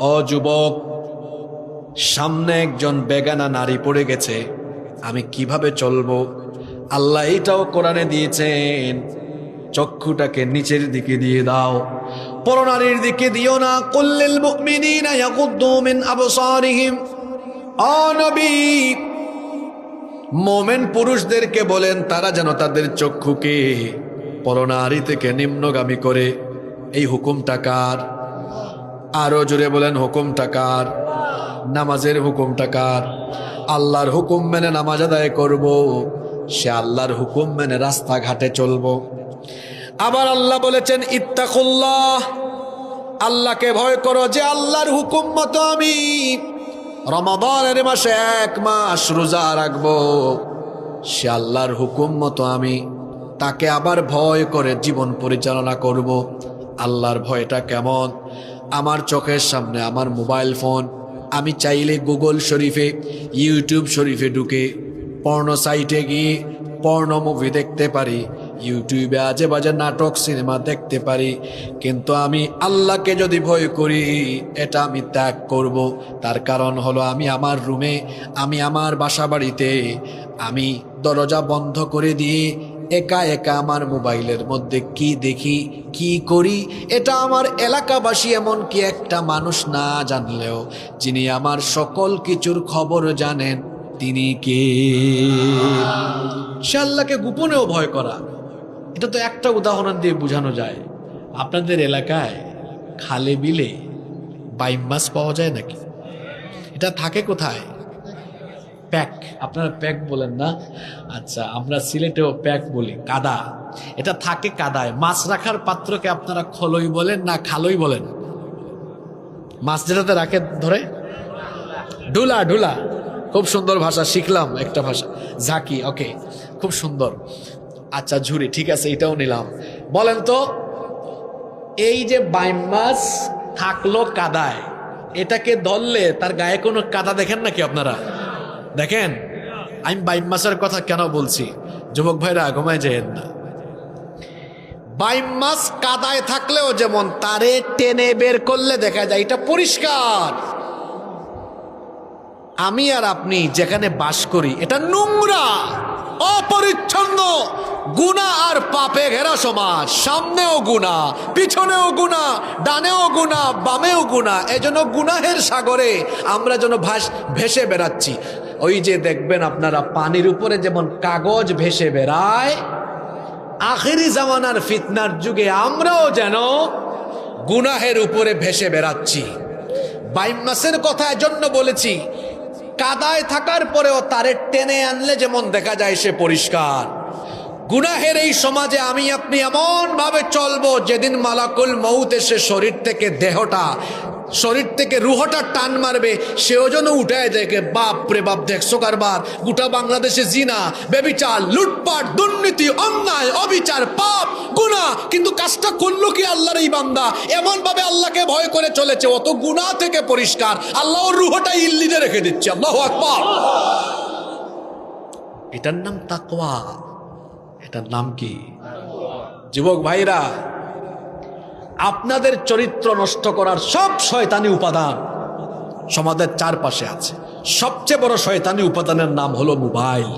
অযুবক, সামনে একজন বেগানা নারী পড়ে গেছে। আমি কীভাবে চলবো? আল্লাহ এইটাও কোরআনে দিয়েছেন, চক্ষুটাকে নিচের দিকে দিয়ে দাও। পরনারীর দিকে দিও না। কুল্লিল মুমিনিনা ইয়াগুদ্দু মিন আবসারিহিম। ও নবী, মোমেন পুরুষদেরকে বলেন, তারা যেন তাদের চক্ষুকে পরনারী থেকে নিম্নগামী করে। এই হুকুমটা কার? আরও জোরে বলেন, হুকুমটা কার? নামাজের হুকুমটা কার? আল্লাহর হুকুম মেনে নামাজ আদায় করব, সে আল্লাহর হুকুম মেনে রাস্তাঘাটে চলবো। আবার আল্লাহ বলেছেন, ইত্তাকুল্লাহ, আল্লাহকে ভয় করো যে আল্লাহর হুকুম মতো আমি রমাদানের মাসে এক মাস রোজা রাখব। সে আল্লাহর হুকুম মতো আমি তাকে আবার ভয় করে জীবন পরিচালনা করব। আল্লাহর ভয়টা কেমন? আমার চোখের সামনে, আমার মোবাইল ফোন, আমি চাইলে গুগল শরীফে, ইউটিউব শরীফে ঢুকে পর্ণ সাইটে গিয়ে পর্ণ মুভি দেখতে পারি, ইউটিউবে আজে বাজে নাটক, সিনেমা দেখতে পারি। কিন্তু আমি আল্লাহকে যদি ভয় করি, এটা আমি ত্যাগ করব। তার কারণ হলো আমি আমার রুমে, আমি আমার বাসা বাড়িতে আমি দরজা বন্ধ করে দিয়ে একা একা আমার মোবাইলের মধ্যে কি দেখি, কি করি, এটা আমার এলাকাবাসী এমন কি একটা মানুষ না জানলেও, যিনি আমার সকল কিছুর খবর জানেন, তিনি কে? সে আল্লাহকে গোপনেও ভয় করা। এটা তো একটা উদাহরণ দিয়ে বোঝানো যায়। আপনাদের এলাকায় খালে বিলে বাইম মাছ পাওয়া যায় নাকি? এটা থাকে কোথায়? প্যাক, আপনারা প্যাক বলেন না। আচ্ছা আমরা সিলেটেও প্যাক বলি, কাদা। এটা থাকে কাদায়। মাছ রাখার পাত্রকে আপনারা খলই বলেন না খালই বলেন? মাছ যেটাতে রাখে ধরে? ডুলা ডুলা। খুব সুন্দর ভাষা, শিখলাম একটা ভাষা। ঝাঁকি, ওকে। খুব সুন্দর। আচ্ছা ঝুরি, ঠিক আছে, এটাও নিলাম। বলেন তো, এই যে বাইম মাছ থাকল কাদায়, এটাকে ধরলে তার গায়ে কোনো কাদা দেখেন নাকি আপনারা? দেখেন, আমি বাইম মাছের কথা কেন বলছি? যুবক ভাইরা, ঘুমায় যেন না। বাইম মাছ কাদায় থাকলেও যেমন তারে টেনে বের করলে দেখা যায়, এটা পরিষ্কার। আমি আর আপনি যেখানে বাস করি, এটা নোংরা, অপরিচ্ছন্ন, গুণা আর পাপে ঘেরা সমাজ। সামনেও গুণা, পিছনেও গুণা, ডানেও গুণা, বামেও গুণা এজন্য গুনাহের সাগরে আমরা যেন ভাস ভেসে বেড়াচ্ছি। ওই যে দেখবেন আপনারা পানির উপরে যেমন কাগজ ভেসে বেড়ায়, আখেরি জামানার ফিতনার যুগে আমরাও যেন গুনাহের উপরে ভেসে বেড়াচ্ছি। বাইম মাসের কথা এজন্য বলেছি, কাদায় থাকার পরেও তারে টেনে আনলে যেমন দেখা যায় সে পরিষ্কার। গুনাহের এই সমাজে আমি, আপনি এমন ভাবে চলবো, যেদিন মালাকুল মৌত এসে শরীর থেকে দেহটা শরীর থেকে রুহটা টান মারবে, সেও যেন উঠায় দেখে বাপ রে বাপ, দেখছ কারবার? গোটা বাংলাদেশে জিনা বেবিচার লুটপাট, দুর্নীতি, অন্যায়, অবিচার, পাপ গুণা কিন্তু কাজটা করল কি আল্লাহর এই বান্দা? এমন ভাবে আল্লাহকে ভয় করে চলেছে, অত গুণা থেকে পরিষ্কার। আল্লাহ ওর রুহটা ইল্লিতে রেখে দিচ্ছে। আল্লাহ আকবার। এটার নাম তাকওয়া। এটার নাম কি? যুবক ভাইরা আপনাদের চরিত্র নষ্ট করার সব শয়তানি উপাদান সমাজের চারপাশে আছে। সবচেয়ে বড় শয়তানি উপাদানের নাম হলো মোবাইল।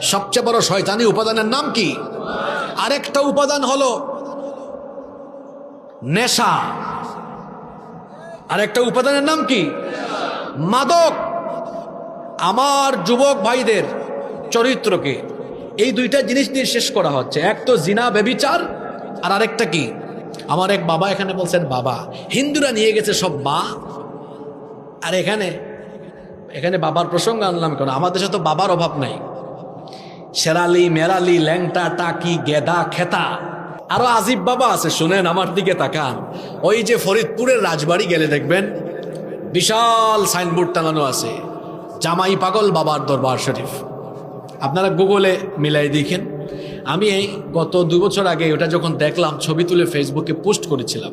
সবচেয়ে বড় শয়তানি উপাদানের নাম কি? আরেকটা উপাদান হলো নেশা। আরেকটা উপাদানের নাম কি? মাদক। আমার যুবক ভাইদের চরিত্রকে এই দুইটা জিনিস দিয়ে শেষ করা হচ্ছে। এক তো জিনা বেবিচার আর আরেকটা কি? আমার এক বাবা এখানে বলছেন, বাবা, হিন্দুরা নিয়ে গেছে সব মা। আর এখানে এখানে বাবার প্রসঙ্গ আনলাম কেন? আমাদের সাথে বাবার অভাব নাই। শেরালি, মেরালি, ল্যাংটা, টাকি, গেদা, খেতা। আরও আজিব বাবা আছে, শুনেন, আমার দিকে তাকান। ওই যে ফরিদপুরের রাজবাড়ি গেলে দেখবেন, বিশাল সাইনবোর্ড টাঙানো আছে, জামাই পাগল বাবার দরবার শরীফ। আপনারা গুগলে মিলাই দেখেন। আমি এই গত দু বছর আগে ওটা যখন দেখলাম, ছবি তুলে ফেসবুকে পোস্ট করেছিলাম।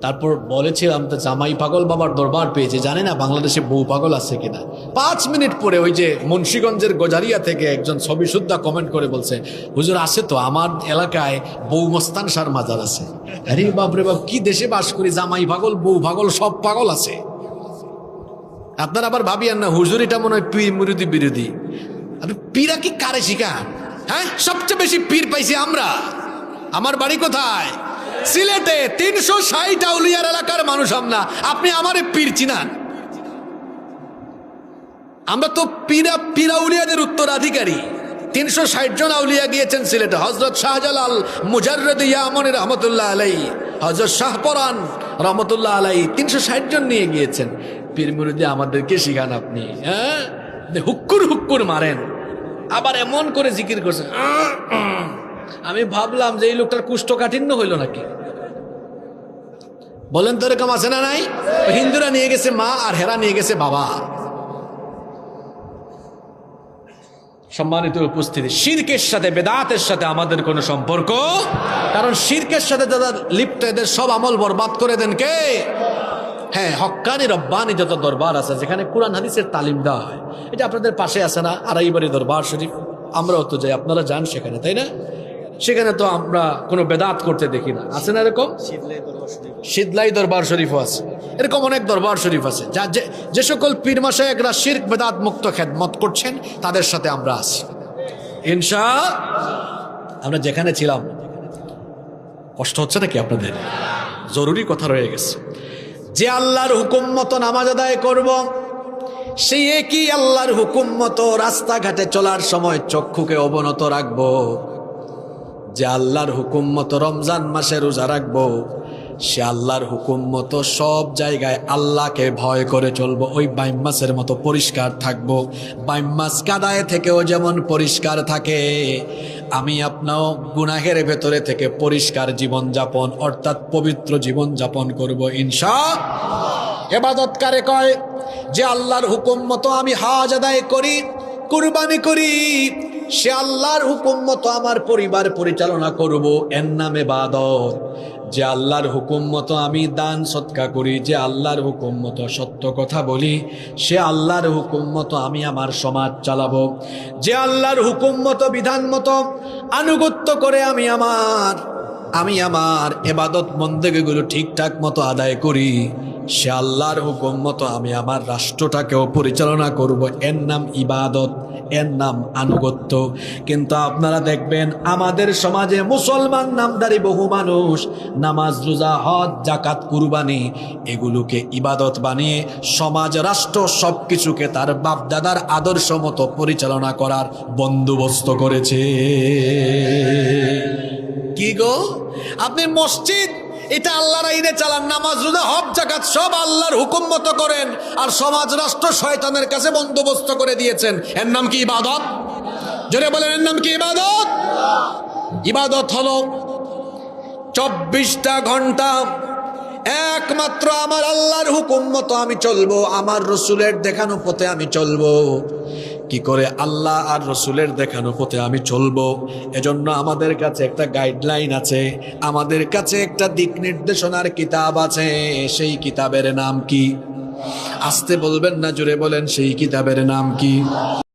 তারপর বলেছিলাম, তো জামাই পাগল বাবার দরবার পেয়েছে। জানে না বাংলাদেশে বউ পাগল আছে কিনা। পাঁচ মিনিট পরে ওই যে মুন্সীগঞ্জের গজারিয়া থেকে একজন ছবি শুদ্ধা কমেন্ট করে বলছে, হুজুর আছে তো, আমার এলাকায় বউ মস্তান সার মাজার আছে। আরে বাপরে বাপ, কি দেশে বাস করি, জামাই পাগল, বউ পাগল, সব পাগল আছে। আপনারা আবার ভাবিয়েন না হুজুরিটা মনে হয় পীর মুরুদি বিরোধী। আপনি পীরা কি কারে শিখান? হ্যাঁ? সবচেয়ে বেশি পীর পাইছি আমরা। আমার বাড়ি কোথায়? সিলেটে তিনশো ষাট আউলিয়ার এলাকার মানুষ আমরা। আপনি আমারে পীর চিনান। আমরা তো পীরা পীরা উলিয়াদের উত্তরাধিকারী। তিনশো ষাট জন আউলিয়া গিয়েছেন সিলেটে। হজরত শাহজালাল মুজাররদ ইয়ামনি রহমতুল্লাহ আলাই হজরত শাহপরান রহমতুল্লাহ আলাই তিনশো ষাট জন নিয়ে গিয়েছেন। পীর মুরুদি আমাদেরকে শিখান আপনি হ্যাঁ? হুক্কুর হুক্কুর মারেন। আবার এমন করে জিকির করছেন আমি ভাবলাম যে এই লোকটার কুষ্ঠকাঠিন্য হইল নাকি? বলেন তো এরকম আছে না নাই? হিন্দুরা নিয়ে গেছে মা আর হেরা নিয়ে গেছে বাবা। সম্মানিত উপস্থিতি, শিরকের সাথে, বেদাতের সাথে আমাদের কোনো সম্পর্ক? কারণ শিরকের সাথে যারা লিপ্ত, এদের সব আমল বরবাদ করে দেন কে? হ্যাঁ হক্কানি রব্বানি যত দরবার আছে যেখানে কোরআন হাদিসের তালিম দেওয়া হয় এটা আপনাদের পাশে আছে না? আড়াইবাড়ি দরবার শরীফ আমরাও তো যাই আপনারা যান সেখানে তাই না? সেখানে তো আমরা কোনো বেদাত করতে দেখি না। আছে না এরকম? শীতলাই দরবার শরীফও আছে। এরকম অনেক দরবার শরীফ আছে যা যে যে সকল পীর মাসায়করা শির্ক বেদাত মুক্ত খেদমত করছেন তাদের সাথে আমরা আছি। ইনশা আমরা যেখানে ছিলাম কষ্ট হচ্ছে নাকি আপনাদের? জরুরি কথা রয়ে গেছে। যে আল্লাহর হুকুম মতো নামাজ আদায় করব সেই একই আল্লাহর হুকুম মতো রাস্তাঘাটে চলার সময় চক্ষুকে অবনত রাখব, যে আল্লাহর হুকুম মতো রমজান মাসে রোজা রাখব সে আল্লাহর হুকুম মতো সব জায়গায় আল্লাহকে ভয় করে চলবো, ওই বাইম মাসের মতো পরিষ্কার থাকব। বাইম মাস কাদায় থেকেও যেমন পরিষ্কার থাকে, আমি আপনাও গুনাহের ভেতরে থেকে পরিষ্কার জীবন যাপন অর্থাৎ পবিত্র জীবন যাপন করব ইনশা এবাদত কারে কয়, যে আল্লাহর হুকুম মতো আমি হাজ আদায় করি, কুরবানি করি, সে আল্লাহর হুকুম মতো আমার পরিবার পরিচালনা করব, এর নামে বাদত যে আল্লাহর হুকুম মতো আমি দান সৎকা করি, যে আল্লাহর হুকুম মতো সত্য কথা বলি, সে আল্লাহর হুকুম মতো আমি আমার সমাজ চালাবো। যে আল্লাহর হুকুম মতো, বিধান মতো আনুগত্য করে আমি আমার আমি আমার এবাদত বন্দেগুলো ঠিকঠাক মতো আদায় করি, সে আল্লাহর হুকুম মতো আমি আমার রাষ্ট্রটাকেও পরিচালনা করব। এর নাম ইবাদত। এর নাম আনুগত্য। কিন্তু আপনারা দেখবেন আমাদের সমাজে মুসলমান নামদারি বহু মানুষ, নামাজ, রোজা, হজ জাকাত কুরবানি, এগুলোকে ইবাদত বানিয়ে সমাজ, রাষ্ট্র সব কিছুকে তার বাপদাদার আদর্শ মতো পরিচালনা করার বন্দোবস্ত করেছে। কি গো? আপনি মসজিদ এটা আল্লাহর আইনে চালান, নামাজ রোজা, হজ জাকাত সব আল্লাহর হুকুম মতো করেন। আর সমাজ, রাষ্ট্র শয়তানের কাছে বন্দোবস্ত করে দিয়েছেন। এর নাম কি ইবাদত? জোরে বলেন, এর নাম কি ইবাদত? ইবাদত হলো চব্বিশটা ঘণ্টা একমাত্র আমার আল্লাহর হুকুম মতো আমি চলবো, আমার রসুলের দেখানো পথে আমি চলবো। কি করে আল্লাহ আর রসুলের দেখানো পথে আমি চলবো? এজন্য আমাদের কাছে একটা গাইডলাইন আছে। আমাদের কাছে একটা দিক নির্দেশনার কিতাব আছে। সেই কিতাবের নাম কি? আসতে বলবেন না জুড়ে বলেন, সেই কিতাবের নাম কি?